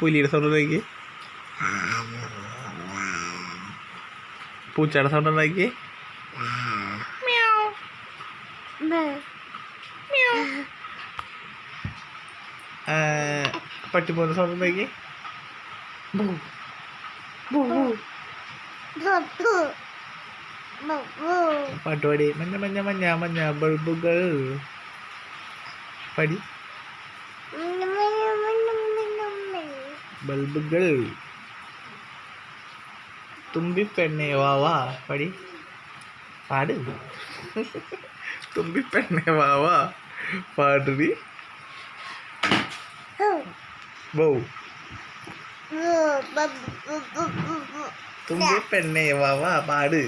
പുലിയുടെ സൗണ്ട് ഉണ്ടാക്കി പൂച്ചയുടെ സൗണ്ട് ഉണ്ടാക്കി പട്ടിപ്പോന്റെ സൗണ്ട് ഉണ്ടാക്കി പാട്ടുപാടി മഞ്ഞ മഞ്ഞ മഞ്ഞ മഞ്ഞ ബൾബുകൾ. പടി. ബൾബുകൾ. തുമ്പി പെണ്ണേ വാ വാ പടി. പാട്. തുമ്പി പെണ്ണേ വാ വാ. പാടി ബൗ തുമ്പി പെണ്ണേ വാ വാ പാട്.